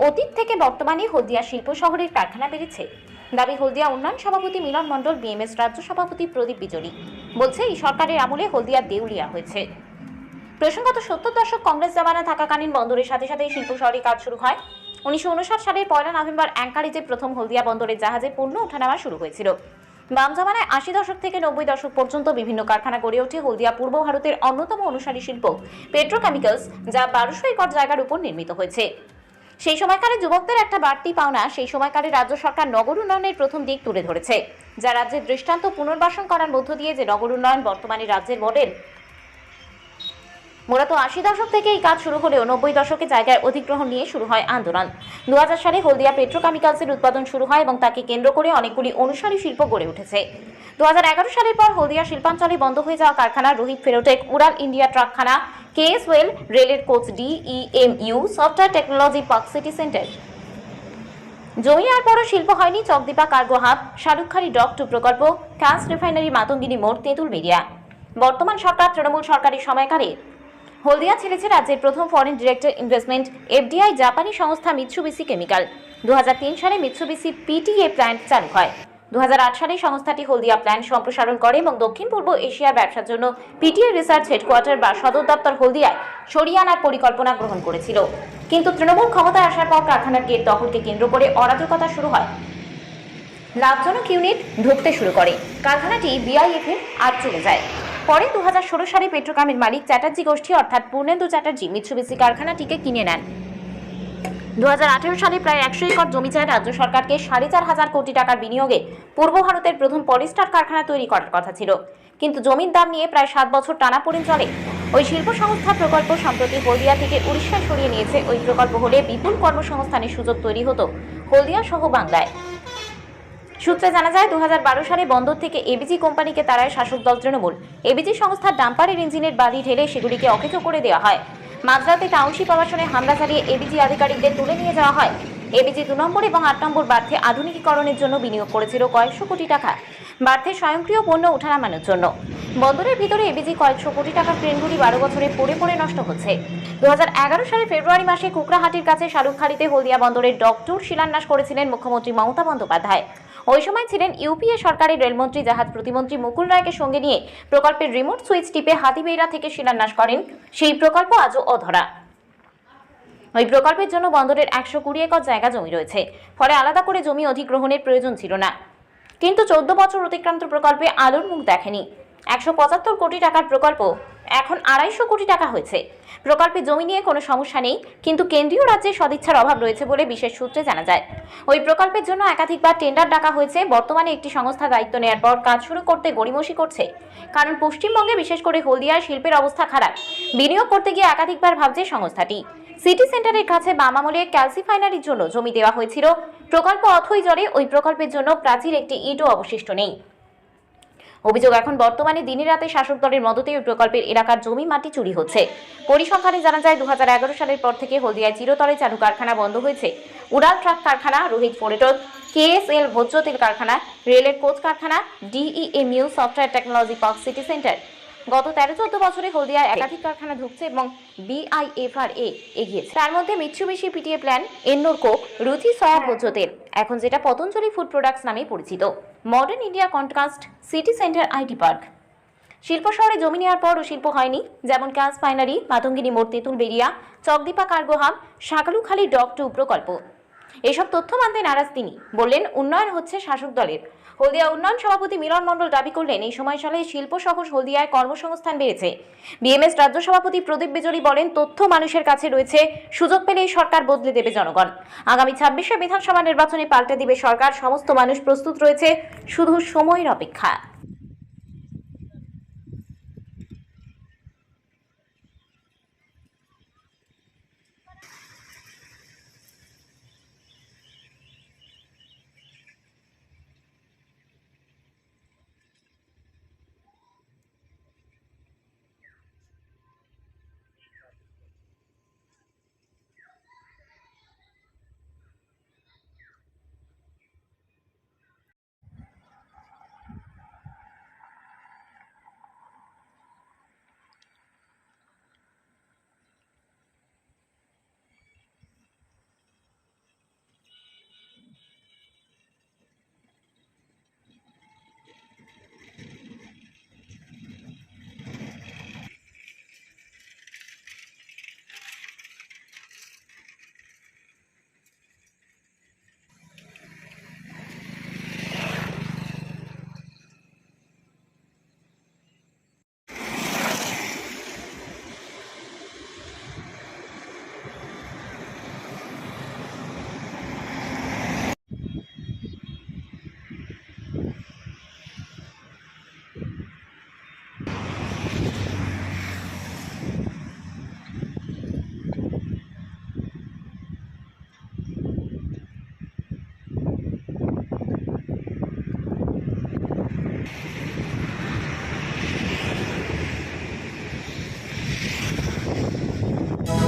অতীত থেকে বর্তমানে হলদিয়া শিল্প শহরের কারখানা বেড়েছে। দাবি, হলদিয়া উন্নয়ন সভাপতি মিলন মণ্ডল, বিএমএস রাজ্য সভাপতি প্রদীপ বিজলি বলছে, এই সরকারের আমলে হলদিয়া দেউলিয়া হয়েছে। প্রসঙ্গত, সত্তর দশক কংগ্রেস জামানা থাকাকালীন বন্দরের সাথে সাথে শিল্প শহরে কাজ শুরু হয়। উনিশশো উনষাট সালের পয়লা নভেম্বর অ্যাঙ্কারেজে প্রথম হলদিয়া বন্দরের জাহাজে পণ্য ওঠানামা শুরু হয়েছিল। বাম জামানায় আশি দশক থেকে নব্বই দশক পর্যন্ত বিভিন্ন কারখানা গড়ে ওঠে হলদিয়া পূর্ব ভারতের অন্যতম অনুসারী শিল্প, পেট্রোকেমিক্যালস, যা বারোশো একর জায়গার উপর নির্মিত হয়েছে। সেই সময়কালে যুবকদের একটা বাড়তি পাওনা, সেই সময়কালে রাজ্য সরকার নগর উন্নয়নের প্রথম দিক তুলে ধরেছে। যা রাজ্যের দৃষ্টান্ত পুনর্বাসন করার মধ্য দিয়ে যে নগর উন্নয়ন বর্তমানে রাজ্যের মডেল মূলত আশি দশক থেকে এই কাজ শুরু হলেও নব্বই দশকে জায়গায় অধিগ্রহণ নিয়ে শুরু হয় আন্দোলন। দু সালে হলদিয়া পেট্রোকেমিক্যালসের উৎপাদন শুরু হয় এবং তাকে কেন্দ্র করে অনেকগুলি অনুসারী শিল্প গড়ে উঠেছে। দুহাজার এগারো সালের পর হলদিয়া শিল্পাঞ্চলে বন্ধ হয়ে যাওয়া কারখানা রোহিত ফেরোটেক, উড়াল ইন্ডিয়া ট্রাকখানা, কেএসওয়েল, রেলের coach DEMU, software technology park city centre. জমি আর পরও শিল্প হয়নি, Chakdipa cargo hub Shahrukhkhali dock two প্রকল্প কাঁচ রিফাইনারি মাতঙ্গিনী মোড়, তেঁতুল বেরিয়া বর্তমান সরকার, তৃণমূল সরকারের সময়কালে হলদিয়া ছেড়েছে রাজ্যের প্রথম ফরেন ডিরেক্টর ইনভেস্টমেন্ট এফডিআই জাপানি সংস্থা মিৎসুবিসি কেমিক্যাল দুহাজার তিন সালে মিৎসুবিসি পিটিএ প্ল্যান্ট চালু হয়। দুহাজার আট সালে সংস্থাটি হলদিয়া প্ল্যান্ট সম্প্রসারণ করে এবং দক্ষিণ পূর্ব এশিয়ার ব্যবসার জন্য পিটিএ রিসার্চ হেডকোয়ার্টার বা সদর দপ্তর হলদিয়ায় সরিয়ে আনার পরিকল্পনা গ্রহণ করেছিল। কিন্তু তৃণমূল ক্ষমতায় আসার পর কারখানার গেট দখলকে কেন্দ্র করে অরাজকতা শুরু হয়। লাভজনক ইউনিট ঢুকতে শুরু করে। কারখানাটি বিআইএফ এর আর চলে যায়। পরে দুহাজার ষোলো সালে পেট্রোকামের মালিক চ্যাটার্জি গোষ্ঠী, অর্থাৎ পূর্ণেন্দু চ্যাটার্জি মিৎসুবিসি কারখানাটিকে কিনে নেন। দু হাজার আঠেরো সালে প্রায় একশো একর জমি চায় রাজ্য সরকারকে সাড়ে চার হাজার কোটি টাকার বিনিয়োগে পূর্ব ভারতের প্রথম পলিস্টার কারখানা তৈরি করার কথা ছিল। কিন্তু জমির দাম নিয়ে প্রায় সাত বছর টানাপোড়েন চলে। ওই শিল্প সংস্থা প্রকল্প সম্প্রতি হলদিয়া থেকে উড়িষ্যায় সরিয়ে নিয়েছে। ওই প্রকল্প হলে বিপুল কর্মসংস্থানের সুযোগ তৈরি হতো হলদিয়া সহ বাংলায়। সূত্রে জানা যায় দু হাজার বারো সালে বন্দর থেকে এবিজি কোম্পানিকে তারায় শাসক দল তৃণমূল। এবিজি সংস্থার ডাম্পারের ইঞ্জিনের বালি ঢেলে সেগুলিকে অকেজো করে দেওয়া হয়। মাঝরাতে টাউনশিপ আবাসনে হামলা চালিয়ে এবিজি আধিকারিকদের তুলে নিয়ে যাওয়া হয়। এবিজি দু নম্বর এবং আট নম্বর বার্থে আধুনিকীকরণের জন্য বিনিয়োগ করেছিল কয়েকশো কোটি টাকা। বার্থে স্বয়ংক্রিয় পণ্য ওঠানামানোর জন্য। বন্দরের ভিতরে এবিজি কয়েকশো কোটি টাকার ট্রেনগুলি বারো বছরে পড়ে পড়ে নষ্ট হচ্ছে। দু সালের ফেব্রুয়ারি মাসে কুকরাহাটির কাছে শাহরুখখালিতে হলদিয়া বন্দরের ডক্টর শিলান্যাস করেছিলেন মুখ্যমন্ত্রী মমতা বন্দ্যোপাধ্যায়। ওই সময় ছিলেন ইউপিএ সরকারের রেলমন্ত্রী, জাহাজ প্রতিমন্ত্রী মুকুল রায়কে সঙ্গে নিয়ে প্রকল্পের রিমোট সুইচ টিপে হাতিবেইরা থেকে শিলান্যাস করেন। সেই প্রকল্প আজও অধরা। ওই প্রকল্পের জন্য বন্দরের একশো কুড়ি একর জায়গা জমি রয়েছে। ফলে আলাদা করে জমি অধিগ্রহণের প্রয়োজন ছিল না। কিন্তু চোদ্দ বছর অতিক্রান্ত প্রকল্পে আলোর মুখ দেখেনি। একশো পঁচাত্তর কোটি টাকার প্রকল্প এখন আড়াইশো কোটি টাকা হয়েছে। প্রকল্পে জমি নিয়ে কোনো সমস্যা নেই, কিন্তু কেন্দ্রীয় রাজ্যে সদিচ্ছার অভাব রয়েছে বলে বিশেষ সূত্রে জানা যায়। ওই প্রকল্পের জন্য একাধিকবার টেন্ডার ডাকা হয়েছে, বর্তমানে একটি সংস্থা দায়িত্ব নেওয়ার পর কাজ শুরু করতে গড়িমসি করছে। কারণ পশ্চিমবঙ্গে বিশেষ করে হলদিয়ার শিল্পের অবস্থা খারাপ। বিনিয়োগ করতে গিয়ে একাধিকবার ভাবছে সংস্থাটি। সিটি সেন্টারের কাছে বাম আমলে ক্যালসিফাইনারির জন্য জমি দেওয়া হয়েছিল। প্রকল্প অথই জলে ওই প্রকল্পের জন্য প্রাচীর একটি ইটও অবশিষ্ট নেই। অভিযোগ, এখন বর্তমানে দিনে রাতে শাসক দলের মদতে ওই প্রকল্পের এলাকার জমি মাটি চুরি হচ্ছে। পরিসংখ্যানে জানা যায় দু হাজার এগারো সালের পর থেকে হলদিয়ায় চিরতরে চালু কারখানা বন্ধ হয়েছে। উড়াল ট্রাক কারখানা, রোহিত ফোরেটন কেএসএল ভোজ্য তেল কারখানা, রেলের কোচ কারখানা, DEMU software technology park city centre. গত তেরো চোদ্দ বছরে হলদিয়ায় একাধিক কারখানা ঢুকছে এবং বিআইএফআর এগিয়েছে। তার মধ্যে Mitsubishi PTA plant Ennore coke Ruchi soya তেল এখন যেটা পতঞ্জলি ফুড প্রোডাক্টস নামে পরিচিত। Modern India contrast city centre IT park শিল্প শহরে জমি নেওয়ার পরও শিল্প হয়নি, যেমন ক্যাস ফাইনারি মাতঙ্গিনী মোড় তেঁতুল বেরিয়া চকদীপা কার্গোহাম শাকালুখালী ডক টু প্রকল্প। এসব তথ্য মানতে নারাজ তিনি। বললেন, উন্নয়ন হচ্ছে শাসক দলের। হলদিয়া উন্নয়ন সভাপতি মিলন মণ্ডল দাবি করলেন, এই সময়কালে শিল্প সহ হলদিয়ায় কর্মসংস্থান বেড়েছে। বিএমএস রাজ্য সভাপতি প্রদীপ বিজলি বলেন, তথ্য মানুষের কাছে রয়েছে, সুযোগ পেলে এই সরকার বদলে দেবে জনগণ। আগামী ছাব্বিশে বিধানসভা নির্বাচনে পাল্টে দিবে সরকার, সমস্ত মানুষ প্রস্তুত রয়েছে, শুধু সময়ের অপেক্ষা।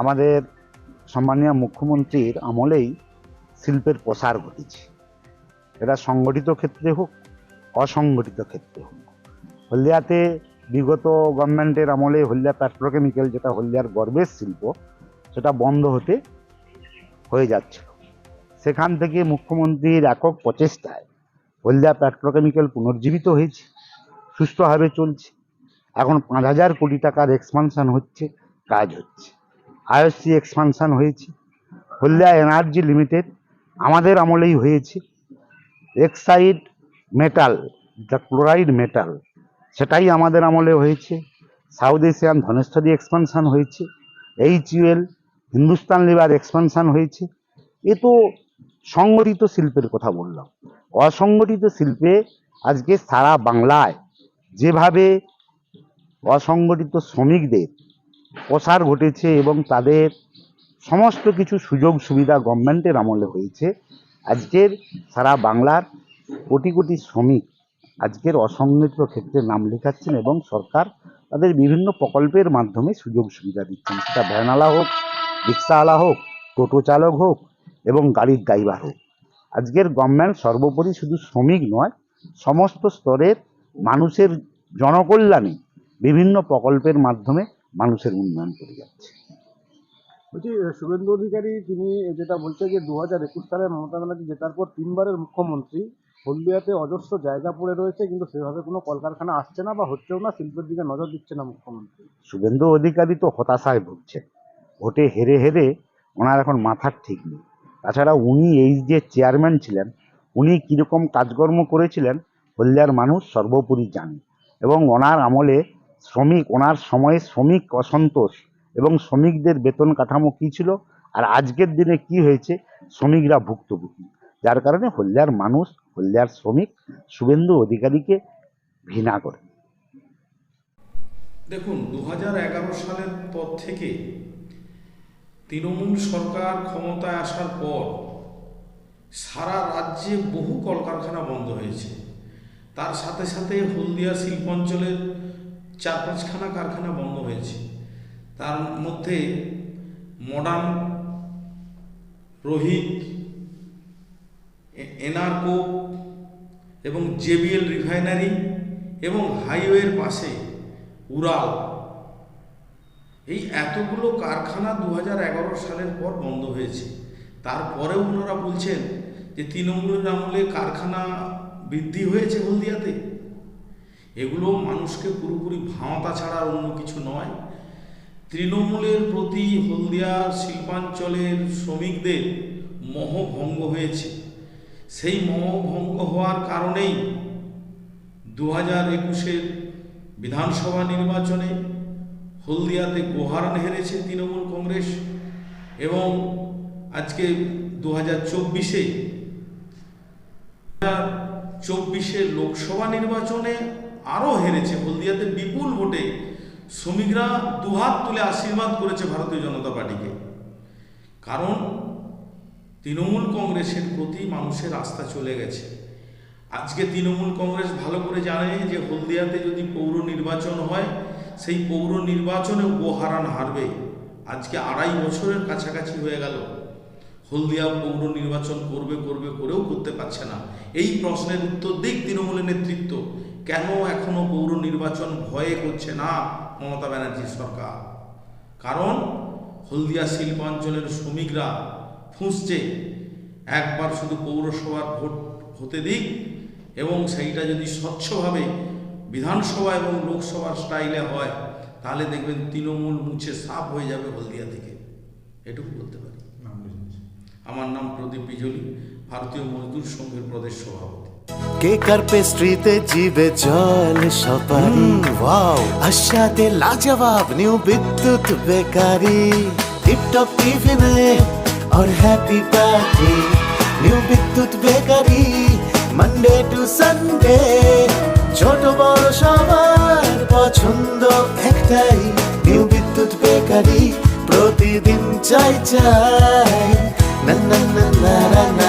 আমাদের সম্মানীয় মুখ্যমন্ত্রীর আমলেই শিল্পের প্রসার ঘটেছে। এটা সংগঠিত ক্ষেত্রে হোক, অসংগঠিত ক্ষেত্রে হোক। হলদিয়াতে বিগত গভর্নমেন্টের আমলে হলদিয়া পেট্রোকেমিক্যাল যেটা হলদিয়ার গর্বের শিল্প, সেটা বন্ধ হতে হয়ে যাচ্ছিল। সেখান থেকে মুখ্যমন্ত্রীর একক প্রচেষ্টায় হলদিয়া পেট্রোকেমিক্যাল পুনর্জীবিত হয়েছে, সুস্থভাবে চলছে। এখন পাঁচ হাজার কোটি টাকার এক্সপানশন হচ্ছে, কাজ হচ্ছে। আইএসসি এক্সপানশন হয়েছে। হলদিয়া এনার্জি লিমিটেড আমাদের আমলেই হয়েছে। Exide metal the chloride metal, সেটাই আমাদের আমলে হয়েছে। সাউথ এশিয়ান ধনেশ্বরী এক্সপানশান হয়েছে। H UL Hindustan lever expansion হয়েছে। এ তো সংগঠিত শিল্পের কথা বললাম। অসংগঠিত শিল্পে আজকে সারা বাংলায় যেভাবে অসংগঠিত শ্রমিকদের প্রসার ঘটেছে এবং তাদের সমস্ত কিছু সুযোগ সুবিধা গভর্নমেন্টের আমলে হয়েছে। আজকের সারা বাংলার কোটি কোটি শ্রমিক আজকের অসংগঠিত ক্ষেত্রে নাম লেখাচ্ছেন এবং সরকার তাদের বিভিন্ন প্রকল্পের মাধ্যমে সুযোগ সুবিধা দিচ্ছেন। সেটা ভ্যানওয়ালা হোক, রিক্সাওয়ালা হোক, টোটো চালক হোক এবং গাড়ির ড্রাইভার হোক। আজকের গভর্নমেন্ট সর্বোপরি শুধু শ্রমিক নয়, সমস্ত স্তরের মানুষের জনকল্যাণে বিভিন্ন প্রকল্পের মাধ্যমে মানুষের উন্নয়ন করে যাচ্ছে। বলছি শুভেন্দু অধিকারী তিনি যেটা বলছে যে দু হাজার একুশ সালে মমতা ব্যানার্জি জেতার পর তিনবারের মুখ্যমন্ত্রী হলদিয়াতে অজস্র জায়গা পড়ে রয়েছে কিন্তু সেভাবে কোনো কলকারখানা আসছে না বা হচ্ছেও না শিল্পের দিকে নজর দিচ্ছে না মুখ্যমন্ত্রী। শুভেন্দু অধিকারী তো হতাশায় ভুগছেন ভোটে হেরে হেরে ওনার এখন মাথার ঠিক নেই। তাছাড়া উনি এই যে চেয়ারম্যান ছিলেন উনি কীরকম কাজকর্ম করেছিলেন হলদিয়ার মানুষ সর্বোপরি জানে। এবং ওনার আমলে শ্রমিক, ওনার সময়ে শ্রমিক অসন্তোষ এবং শ্রমিকদের বেতন কাঠামো কী ছিল আর আজকের দিনে কি হয়েছে, শ্রমিকরা ভুক্তভোগী। যার কারণে হলদিয়ার মানুষ হলদিয়ার শ্রমিক শুভেন্দু অধিকারীকে ঘৃণা করে। দেখুন দু হাজার এগারো সালের পর থেকে তৃণমূল সরকার ক্ষমতায় আসার পর সারা রাজ্যে বহু কলকারখানা বন্ধ হয়েছে। তার সাথে সাথে হলদিয়া শিল্পাঞ্চলের চার পাঁচখানা কারখানা বন্ধ হয়েছে। তার মধ্যে মডার্ন রোহিত এ- এনার্কো এবং জেবিএল রিফাইনারি এবং হাইওয়ের পাশে উড়াল। এই এতগুলো কারখানা দু হাজার এগারো সালের পর বন্ধ হয়েছে। তারপরেও ওনারা বলছেন যে, তৃণমূলের আমলে কারখানা বৃদ্ধি হয়েছে হলদিয়াতে? এগুলো মানুষকে পুরোপুরি ভাঁওতা ছাড়া অন্য কিছু নয়। তৃণমূলের প্রতি হলদিয়ার শিল্পাঞ্চলের শ্রমিকদের মোহভঙ্গ হয়েছে। সেই মোহভঙ্গ হওয়ার কারণেই দু হাজার একুশের বিধানসভা নির্বাচনে হলদিয়াতে গোহারান হেরেছে তৃণমূল কংগ্রেস এবং আজকে দু হাজার চব্বিশে চব্বিশের লোকসভা নির্বাচনে আরও হেরেছে। হলদিয়াতে বিপুল ভোটে শ্রমিকরা দুহাত তুলে আশীর্বাদ করেছে ভারতীয় জনতা পার্টিকে। কারণ তৃণমূল কংগ্রেসের প্রতি মানুষের আস্থা চলে গেছে। আজকে তৃণমূল কংগ্রেস ভালো করে জানে যে হলদিয়াতে যদি পৌর নির্বাচন হয়, সেই পৌর নির্বাচনে গোহারান হারবে। আজকে আড়াই বছরের কাছাকাছি হয়ে গেল। হলদিয়া পৌর নির্বাচন করবে করবে, করেও করতে পারছে না। এই প্রশ্নের উত্তর দিক তৃণমূলের নেতৃত্ব। কেন এখনও পৌর নির্বাচন ভয়ে করছে না মমতা ব্যানার্জির সরকার? কারণ হলদিয়া শিল্পাঞ্চলের শ্রমিকরা ফুঁসছে। একবার শুধু পৌরসভার ভোট হতে দিক এবং সেইটা যদি স্বচ্ছভাবে বিধানসভা এবং লোকসভার স্টাইলে হয় তাহলে দেখবেন তৃণমূল মুছে সাফ হয়ে যাবে হলদিয়া থেকে। এটুকু বলতে পারি। আমার নাম প্রদীপ বিজলি। ভারতীয় মজদুর সংঘের প্রদেশ সভাপতি কেক আর পেস্ট্রিতে জিবে জল সপারি ওয়াও আশাতে লাজবাব new Bidyut bakery tip top टिफिने और happy party new Bidyut bakery Monday to Sunday ছোট বড় সবার পছন্দ একটাই নিউ বিদ্যুৎ বেকারি প্রতিদিন চাই চাই না না না না না না